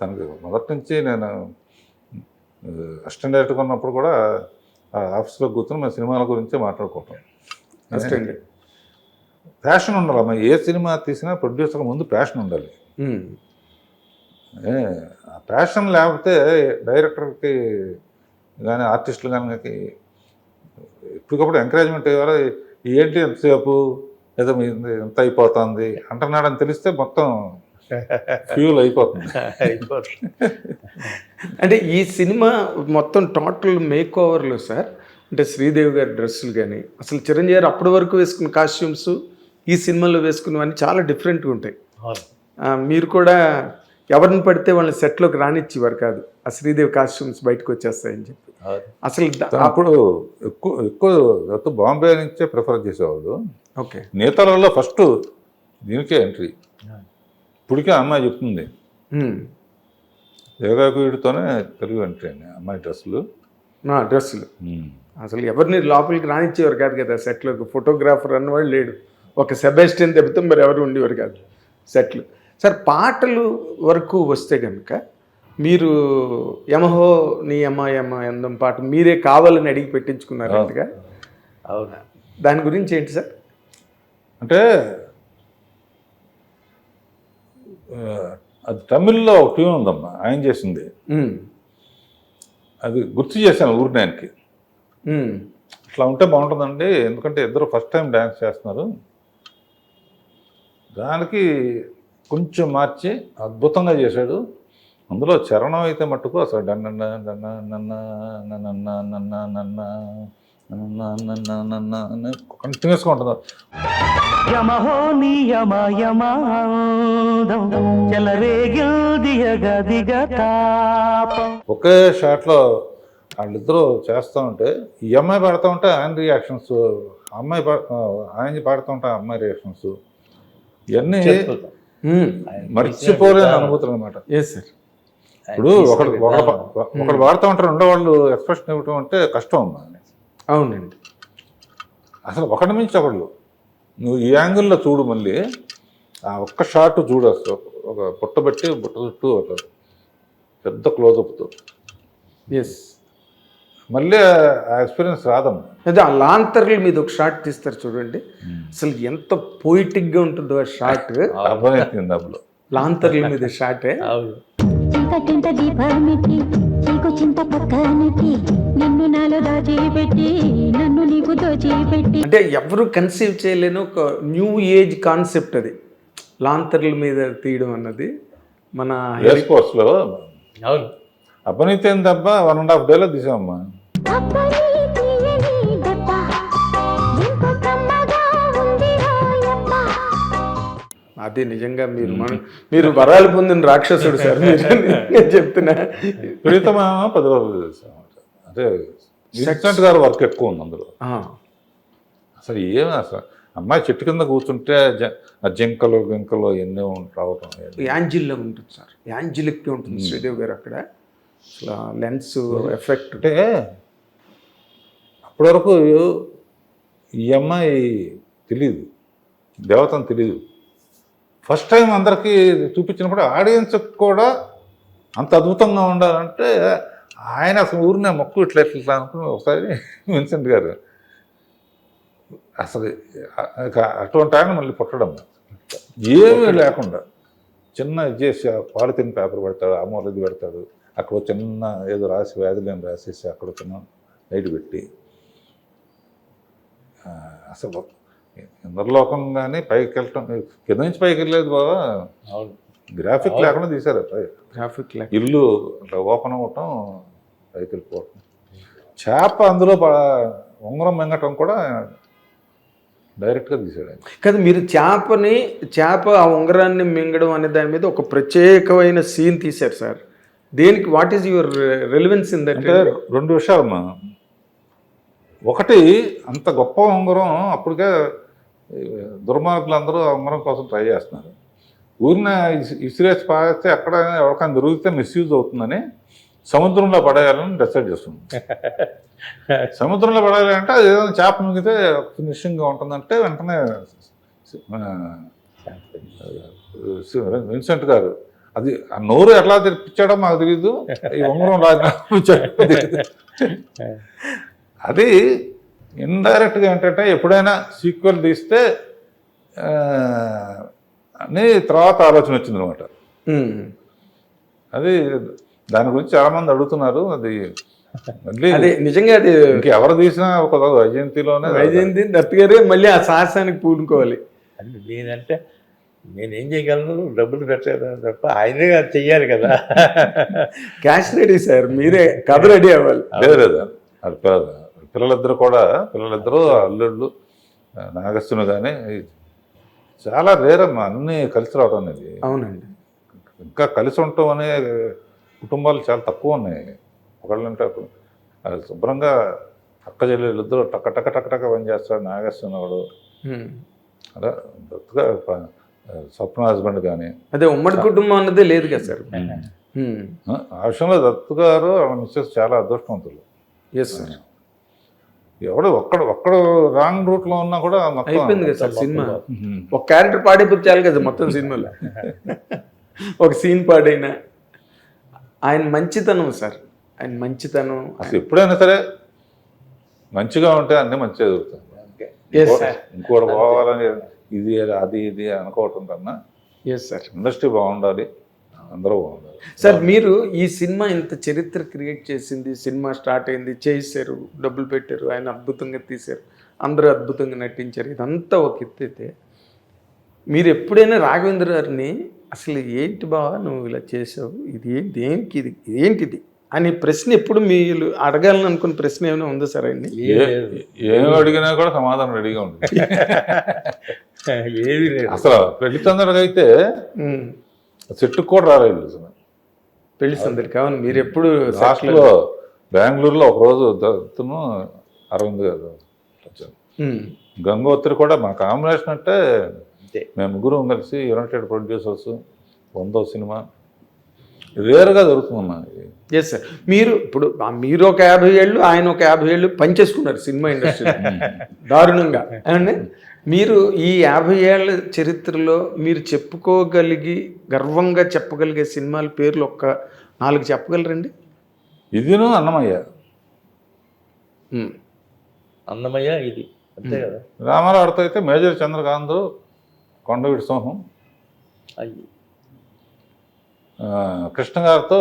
తనకు మొదటి నుంచి నేను అసిస్టెంట్ డైరెక్టర్గా ఉన్నప్పుడు కూడా ఆ ఆఫీస్లో కూర్చొని మన సినిమాల గురించి మాట్లాడుకుంటాం. అసిస్టెంట్. ప్యాషన్ ఉండాలి అమ్మా. ఏ సినిమా తీసినా ప్రొడ్యూసర్ ముందు ప్యాషన్ ఉండాలి. ఆ ప్యాషన్ లేకపోతే డైరెక్టర్కి కానీ ఆర్టిస్టులు కానీ ఇప్పటికప్పుడు ఎంకరేజ్మెంట్ ఇవ్వాలి. ఏంటి ఎంతసేపు? ఏదో మీ ఎంత అయిపోతుంది? అంటున్నాడని తెలిస్తే మొత్తం ఫ్యూల్ అయిపోతుంది. అంటే ఈ సినిమా మొత్తం టోటల్ మేక్ ఓవర్లో సార్. అంటే శ్రీదేవి గారి డ్రెస్సులు కానీ అసలు చిరంజీవి గారు అప్పటి వరకు వేసుకున్న కాస్ట్యూమ్స్ ఈ సినిమాలో వేసుకున్నవన్నీ చాలా డిఫరెంట్గా ఉంటాయి. ఆ, మీరు కూడా ఎవరిని పడితే వాళ్ళని సెట్లోకి రానిచ్చేవారు కాదు. ఆ శ్రీదేవి కాస్ట్యూమ్స్ బయటకు వచ్చేస్తాయని చెప్పి. అసలు అప్పుడు ఎక్కువ ఎక్కువ ఎక్కువ బాంబే నుంచే ప్రిఫర్ చేసేవాళ్ళు. ఓకే. నేతలలో ఫస్ట్ దీనికే ఎంట్రీ. ఇప్పటికే అమ్మాయి చెప్తుంది. యోగాకుడితోనే తెలుగు అండి అమ్మాయి డ్రెస్సులు. నా డ్రెస్సులు. అసలు ఎవరిని లోపలికి రానిచ్చేవారు కాదు కదా సెట్లోకి ఫోటోగ్రాఫర్ అన్నవాడు లేడు. ఒక సెబాస్టియన్ దెబ్బతో మరి ఎవరు ఉండేవారు కాదు సెట్లు. సార్ పాటలు వరకు వస్తే కనుక మీరు యమహో నీ యమ యమ ఎందం పాట మీరే కావాలని అడిగి పెట్టించుకున్నారు అంతగా? అవునా? దాని గురించి ఏంటి సార్? అంటే అది తమిళ్ళో ఒక ట్యూన్ ఉందమ్మా ఆయన చేసింది. అది గుర్తు చేశాను ఊరినాయనికి. అట్లా ఉంటే బాగుంటుందండి ఎందుకంటే ఇద్దరు ఫస్ట్ టైం డ్యాన్స్ చేస్తున్నారు దానికి కొంచెం మార్చి అద్భుతంగా చేశాడు అందులో చరణం అయితే మట్టుకు అసలు డన్న డన్న నన్న నన్న నన్న నన్న నన్న నన్న నన్న అని కంటిన్యూస్గా ఉంటుంది యమహో నియమ యమాదం ఒకే షాట్లో వాళ్ళిద్దరూ చేస్తూ ఉంటే ఈ అమ్మాయి పాడుతూ ఉంటే ఆయన రియాక్షన్స్ అమ్మాయి ఆయన పాడుతూ ఉంటే అమ్మాయి రియాక్షన్స్ ఇవన్నీ. మర్చిపోలేని అనుభూతులు అనమాట ఇప్పుడు ఒకడు ఒకడు పాడుతూ ఉంటారు రెండో వాళ్ళు ఎక్స్ప్రెషన్ ఇవ్వటం అంటే కష్టం అమ్మా అవునండి. అసలు ఒకటి మించి ఒకళ్ళు. నువ్వు ఈ యాంగిల్లో చూడు మళ్ళీ. ఆ ఒక్క షాట్ చూడు అసలు. ఒక బుట్టబెట్టి బుట్ట చుట్టూ ఒక పెద్ద క్లోజప్తో ఎస్ మళ్ళీ ఆ ఎక్స్పీరియన్స్ రాదమ్మా. అదే ఆ లాంతర్ల మీద ఒక షాట్ తీస్తారు చూడండి. అసలు ఎంత పోయిటిక్గా ఉంటుందో ఆ షాట్ అర్థమైంది డబ్బులు లాంతర్ల మీద షాటే అవును చీకు చింత పక్కనిటి నిన్ను నాలో దాచిపెట్టి నన్ను నీకు దోచిపెట్టి అంటే ఎవరు కన్సీవ్ చేయలేని ఒక న్యూ ఏజ్ కాన్సెప్ట్ అది. లాంతర్ల మీద తీయడం అన్నది మన రేస్ కోర్స్లో అవును. అపనీతి దెబ్బ వన్ అండ్ హాఫ్ డేలో తీసామమ్మా అదే నిజంగా మీరు మన మీరు వరాలు పొందిన రాక్షసుడు సార్ నేను చెప్తున్నా. ప్రీతమ పది రోజులు అదే విన్సెంట్ గారు వర్క్ ఎక్కువ ఉంది అందులో. అసలు ఏమి అసలు? అమ్మాయి చెట్టు కింద కూర్చుంటే జింకలు గింకలు ఎన్నో రావటం యాంజిల్లో ఉంటుంది సార్. యాంజిలిక్గా ఉంటుంది శ్రీదేవి గారు అక్కడ. అసలు లెన్స్ ఎఫెక్ట్ అంటే అప్పటి వరకు ఈ అమ్మాయి తెలియదు దేవతను తెలియదు ఫస్ట్ టైం అందరికీ చూపించినప్పుడు ఆడియన్స్కి కూడా అంత అద్భుతంగా ఉండాలంటే ఆయన అసలు ఊరినే మొక్కు ఇట్లా ఇట్లా అనుకుని ఒకసారి విన్సెంట్ గారు అసలు అటువంటి ఆయన మళ్ళీ పుట్టడం ఏమీ లేకుండా చిన్న ఇది చేసి పాలిథిన్ పేపర్ పెడతాడు అమ్మోరు ఇది పెడతాడు అక్కడ చిన్న ఏదో రాసి వ్యాధులేని రాసేసి అక్కడ చిన్న లైట్ పెట్టి అసలు ఇంద్రలోకం కానీ పైకి వెళ్ళటం కింద నుంచి పైకి వెళ్ళలేదు బాబా గ్రాఫిక్ లేకుండా తీశారు గ్రాఫిక్ ఇల్లు అట్లా ఓపెన్ అవ్వటం పైకి వెళ్ళిపోవటం. చేప అందులో ఉంగరం మింగటం కూడా డైరెక్ట్గా తీసాడు కదా మీరు చేపని చేప ఆ ఉంగరాన్ని మింగడం అనే దాని మీద ఒక ప్రత్యేకమైన సీన్ తీశారు సార్. దేనికి what is your relevance in that రెండు విషయాలమ్మా. ఒకటి అంత గొప్ప ఉంగరం అప్పటికే దుర్మార్గులందరూ ఉంగరం కోసం ట్రై చేస్తున్నారు. ఊరిన ఇస్- ఇసిరేసి పారేస్తే ఎక్కడ ఎవరికైనా దొరికితే మిస్యూజ్ అవుతుందని సముద్రంలో పడేయాలని డిసైడ్ చేస్తుంది సముద్రంలో పడేయాలంటే అది ఏదైనా చేప మిగితే ఫినిషింగ్గా ఉంటుందంటే వెంటనే విన్సెంట్ గారు అది ఆ నోరు ఎట్లా తెప్పించాడో మాకు తెలియదు ఈ ఉంగరం రాజు అది ఇండైరెక్ట్గా ఏంటంటే ఎప్పుడైనా సీక్వెల్ తీస్తే అని తర్వాత ఆలోచన వచ్చింది అనమాట. అది దాని గురించి చాలా మంది అడుగుతున్నారు. అది మళ్ళీ అదే నిజంగా అది ఇంకెవరు తీసినా ఒక వైజయంతిలోనే వైజయంతి దత్ గారే మళ్ళీ ఆ సాహసానికి పూనుకోవాలి. అంటే నేనంటే నేనేం చేయగలను? డబ్బులు పెట్టగలను తప్ప ఆయనే అది చెయ్యాలి కదా. క్యాష్ రెడీ సార్ మీరే కథ రెడీ అవ్వాలి. లేదు లేదు. అది పిల్లలిద్దరు కూడా పిల్లలిద్దరూ అల్లుళ్ళు నాగస్సును కానీ చాలా రేరమ్మా అన్నీ కలిసి రావడం అనేది. అవునండి. ఇంకా కలిసి ఉండటం అనే కుటుంబాలు చాలా తక్కువ ఉన్నాయి. ఒకళ్ళంటే శుభ్రంగా అక్క చెల్లెలు ఇద్దరు టక్క టక్క టక్క టక్క పని చేస్తాడు వాడు. అలా దత్తుగా స్వప్న హస్బెండ్ కానీ అదే ఉమ్మడి కుటుంబం అన్నదే లేదు కదా సార్. ఆ విషయంలో దత్తు గారు మిస్సెస్ చాలా అదృష్టవంతులు. ఎస్ సార్ ఎవడు ఒక్కడు ఒక్కడు రాంగ్ రూట్లో ఉన్నా కూడా మొత్తం అయిపోయింది కదా సార్ సినిమా. ఒక క్యారెక్టర్ పాడైపోతే చాలు కదా మొత్తం సినిమాలో. ఒక సీన్ పాడైనా. ఆయన మంచితనం సార్. ఆయన మంచితనం. అసలు ఎప్పుడైనా సరే మంచిగా ఉంటే అన్ని మంచిగా సార్ ఇంకోటి పోవాలని ఇది అది ఇది అనుకోవటం కన్నా ఎస్ సార్ ఇండస్ట్రీ బాగుండాలి. అందరూ బాగుండాలి సార్ మీరు ఈ సినిమా ఇంత చరిత్ర క్రియేట్ చేసింది సినిమా స్టార్ట్ అయింది చేశారు డబ్బులు పెట్టారు ఆయన అద్భుతంగా తీశారు అందరూ అద్భుతంగా నటించారు ఇదంతా ఒక ఎత్తు అయితే మీరు ఎప్పుడైనా రాఘవేంద్ర గారిని అసలు ఏంటి బావా నువ్వు ఇలా చేసావు ఇది ఏంటి దేనికి ఇది ఏంటిది? అనే ప్రశ్న ఎప్పుడు మీరు అడగాలని అనుకున్న ప్రశ్న ఏమైనా ఉందా సార్ ఆయన్ని? ఏ- ఏం అడిగినా కూడా సమాధానం రెడీగా ఉంటుంది. ఏది లేదు. అసలు పెళ్ళి తొందరగా అయితే. చెట్టుకు కూడా రాలేదు అసలు పెళ్ళి సందడి కావాలి. మీరు ఎప్పుడు లాస్ట్లో బెంగళూరులో ఒక రోజు దత్తును అరవింద్ గారు వచ్చారు. ఉమ్. గంగోత్రి కూడా మా కాంబినేషన్ అంటే మేము ముగ్గురం కలిసి యునైటెడ్ ప్రొడ్యూసర్స్ వందో సినిమా రేరుగా జరుగుతుందమ్మా ఇది. ఎస్ సార్ మీరు ఇప్పుడు ఆ మీరు ఒక యాభై ఏళ్ళు ఆయన ఒక యాభై ఏళ్ళు పనిచేసుకున్నారు సినిమా ఇండస్ట్రీ దారుణంగా. ఏమండి? మీరు ఈ యాభై ఏళ్ళ చరిత్రలో మీరు చెప్పుకోగలిగి గర్వంగా చెప్పగలిగే సినిమాల పేర్లు ఒక్క నాలుగు చెప్పగలరండి? ఇదిను అన్నమయ్య. ఉమ్. అందమయ్య ఇది. అంతే కదా. రామారావు ఆడుతూ అయితే మేజర్ చంద్రకాంత్ కొండవీటి సింహం. అయ్యి. కృష్ణ గారితో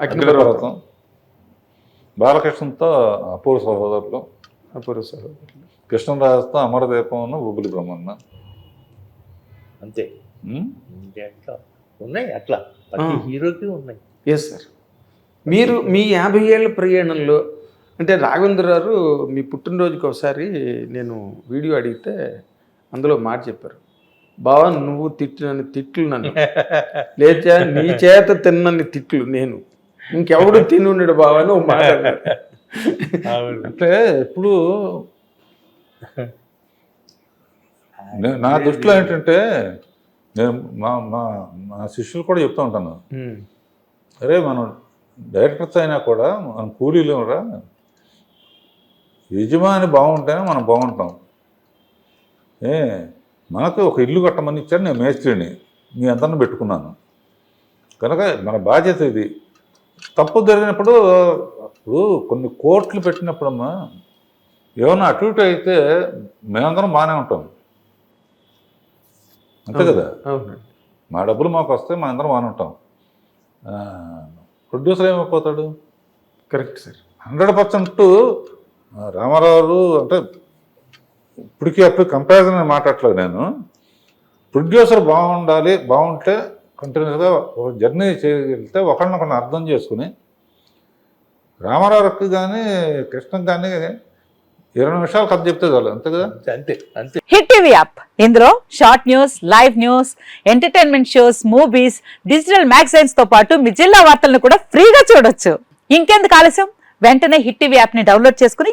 అగ్నిపర్వతం. బాలకృష్ణతో అపూర్వ సహోదరులు. అపూర్వ సహోదరులు. కృష్ణరాజుతో అమరదీపం బుబ్బులి బ్రహ్మన్న. అంతే. ఉన్నాయి అట్లా. ప్రతి. హీరోకి ఉన్నాయి. ఎస్ సార్ మీరు మీ యాభై ఏళ్ళ ప్రయాణంలో అంటే రాఘవేంద్ర గారు మీ పుట్టినరోజుకి ఒకసారి నేను వీడియో అడిగితే అందులో మాట చెప్పారు. బావా నువ్వు తిట్టినన్ని తిట్లు నన్ను. లేచా నీ చేత తిన్నన్ని తిట్లు నేను. ఇంకెవడు తిని ఉండడు బావా అని ఒక మాట అంటే ఇప్పుడు నే- నా దృష్టిలో ఏంటంటే నేను మా మా మా శిష్యులు కూడా చెప్తూ ఉంటాను. అరే మనం డైరెక్టర్స్ అయినా కూడా మనం కూలీలు రా యజమాని బాగుంటేనే మనం బాగుంటాం. ఏ మనకు ఒక ఇల్లు కట్టమని ఇచ్చాడు నేను మేస్త్రిని. మీ అందరిని పెట్టుకున్నాను. కనుక మన బాధ్యత ఇది. తప్పు జరిగినప్పుడు అప్పుడు కొన్ని కోట్లు పెట్టినప్పుడమ్మా ఏమన్నా అటు ఇటు అయితే మేమందరం బాగానే ఉంటాం. అంతే కదా? మా డబ్బులు మాకు వస్తే మా అందరం బాగానే ఉంటాం. Producer ఏమైపోతాడు? Correct sir. Hundred percent Ramarao అంటే ఇప్పటికీ అప్పుడు కంపారిజన్ మాట్లాడట్లేదు నేను. ప్రొడ్యూసర్ బాగుండాలి బాగుంటే కంటిన్యూస్గా ఒక జర్నీ చేయగలిగితే ఒకరినొకరిని అర్థం చేసుకుని రామారావుకి కానీ కృష్ణకి కానీ ఇరవై నిమిషాలు కథ చెప్తే చాలు. అంతే కదా? అంతే, అంతే. అంతే హిట్ టీవీ యాప్. ఇందులో short news live news entertainment shows movies digital మ్యాగజైన్స్తో పాటు మీ జిల్లా వార్తలను కూడా ఫ్రీగా చూడొచ్చు. ఇంకెందుకు ఆలస్యం? వెంటనే హిట్ టీవీ యాప్ని డౌన్లోడ్ చేసుకుని